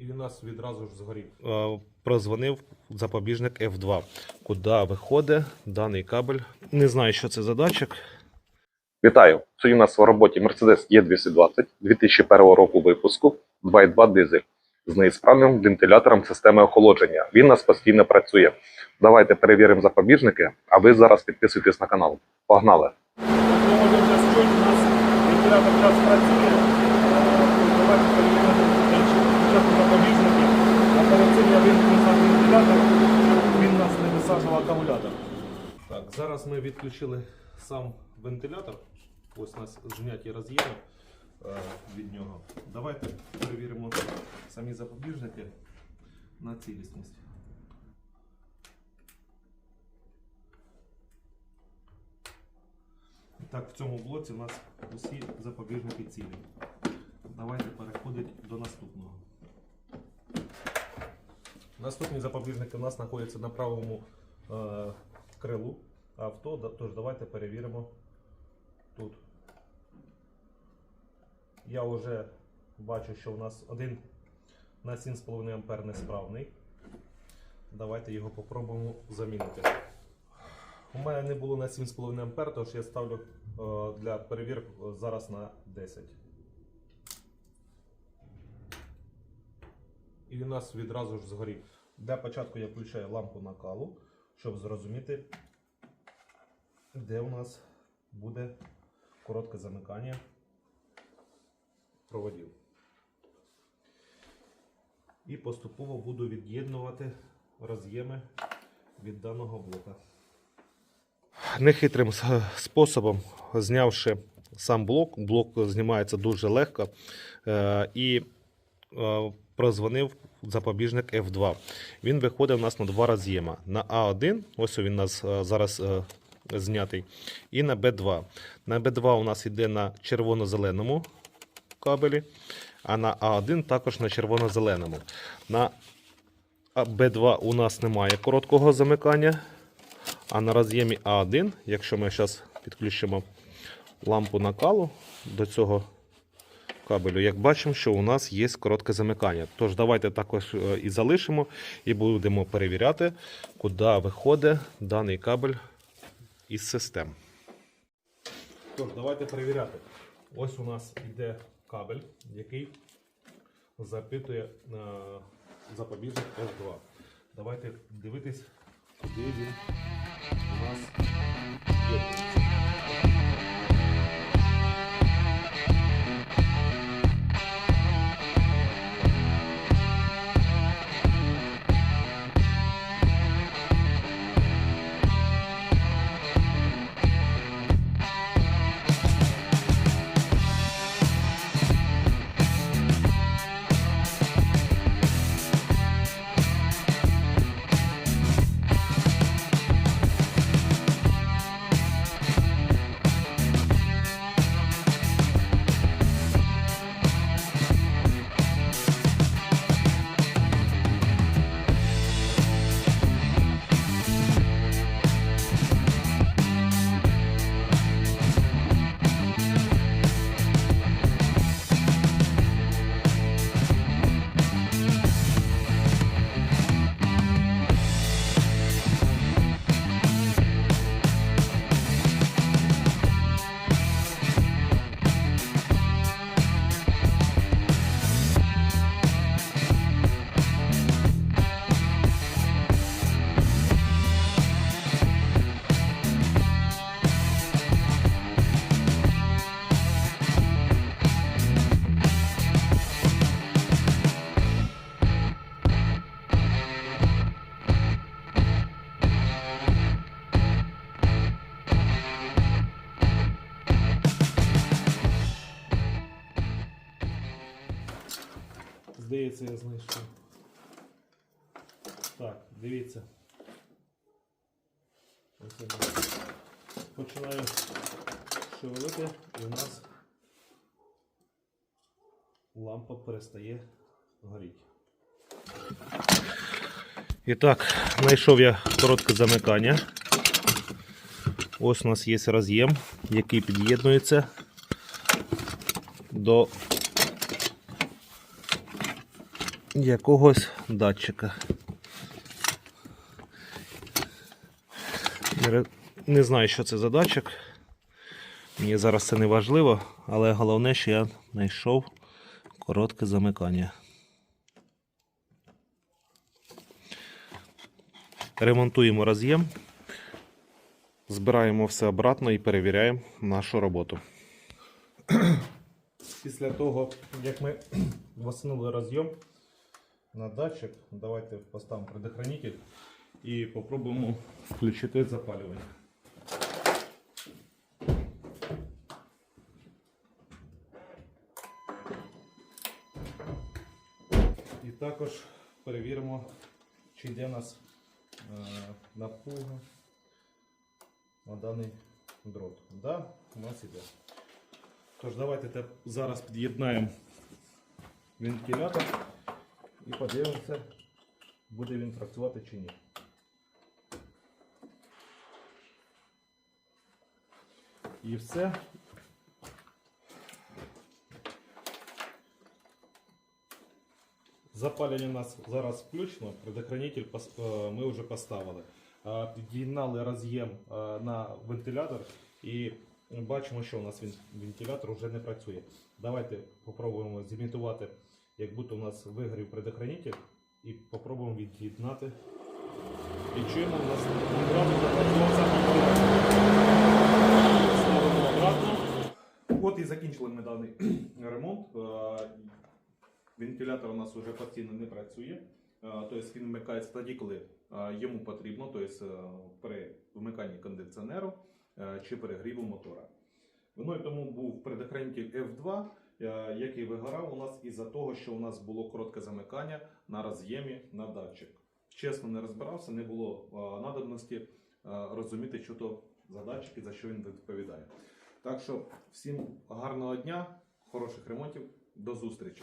І він у нас відразу ж згорів. Е, Прозвонив запобіжник F2, куди виходить даний кабель. Не знаю, що це за датчик. Вітаю! Сьогодні у нас в роботі Mercedes E220 2001 року випуску 2.2 дизель з неісправним вентилятором системи охолодження. Він у нас постійно працює. Давайте перевіримо запобіжники, а ви зараз підписуйтесь на канал. Погнали! Ми можемо вже чути, у нас вентилятор час працює. Е, Давайте перевіримо спочатку запобіжники. А перед цим я вимкну сам вентилятор, щоб він у нас не висаджував акумулятор. Так, зараз ми відключили сам вентилятор. Ось у нас зняті роз'єми е, від нього. Давайте перевіримо самі запобіжники на цілісність. Так, в цьому блоці у нас усі запобіжники цілі. Давайте переходити до наступного. Наступні запобіжники у нас знаходяться на правому е, крилу авто, тож давайте перевіримо тут. Я вже бачу, що у нас один на 7,5 ампер несправний. Давайте його попробуємо замінити. У мене не було на 7,5 ампер, тож я ставлю е, для перевірки е, зараз на 10. І у нас відразу ж згорів. Для початку я включаю лампу накалу, щоб зрозуміти, де у нас буде коротке замикання проводів. І поступово буду від'єднувати роз'єми від даного блока. Нехитрим способом, знявши сам блок, блок знімається дуже легко. е, І е, прозвонив запобіжник F2. Він виходить у нас на два роз'єма. На А1, ось він у нас е, зараз знятий, і на Б2. На Б2 у нас йде на червоно-зеленому кабелі, а на А1 також на червоно-зеленому. На А- Б2 у нас немає короткого замикання. А на роз'ємі А1, якщо ми зараз підключимо лампу накалу до цього кабелю, як бачимо, що у нас є коротке замикання. Тож давайте також е, і залишимо і будемо перевіряти, куди виходить даний кабель із систем. Тож, давайте перевіряти. Ось у нас йде кабель, який запитує е, запобіжник F2. Давайте дивитись, куди він у нас єднується. Здається, я знайшов. Так, дивіться. Ось починаю шевелити і у нас лампа перестає горіти. І так, знайшов я коротке замикання. Ось у нас є роз'єм, який під'єднується до якогось датчика. Не знаю, що це за датчик. Мені зараз це не важливо, але головне, що я знайшов коротке замикання. Ремонтуємо роз'єм, збираємо все обратно і перевіряємо нашу роботу. Після того, як ми восстановили роз'єм на датчик, давайте поставимо предохранитель і попробуємо включити запалювання. І також перевіримо, чи йде у нас е, напруга на даний дрот. Да, у нас іде. Тож давайте те- зараз під'єднаємо вентилятор І подивимося, буде він працювати чи ні. І все. Запалення у нас зараз включено, предохранитель е, ми вже поставили. Е, Під'єднали роз'єм е, на вентилятор і бачимо, що у нас вентилятор вже не працює. Давайте спробуємо зімітувати, як будто у нас вигорів предохранитель, і спробуємо від'єднати. І чуємо, у нас. Ставимо обратно. От і закінчили ми даний ремонт. Е, Вентилятор у нас вже постійно не працює. Е, Тобто він вмикається тоді, коли е, йому потрібно, тобто при вмиканні кондиціонеру чи перегріву мотора. Виною тому був предохранитель F2, е, який вигорав у нас із-за того, що у нас було коротке замикання на роз'ємі на датчик. Чесно не розбирався, не було е, надобності е, розуміти, що то за датчик і за що він відповідає. Так що всім гарного дня, хороших ремонтів, до зустрічі!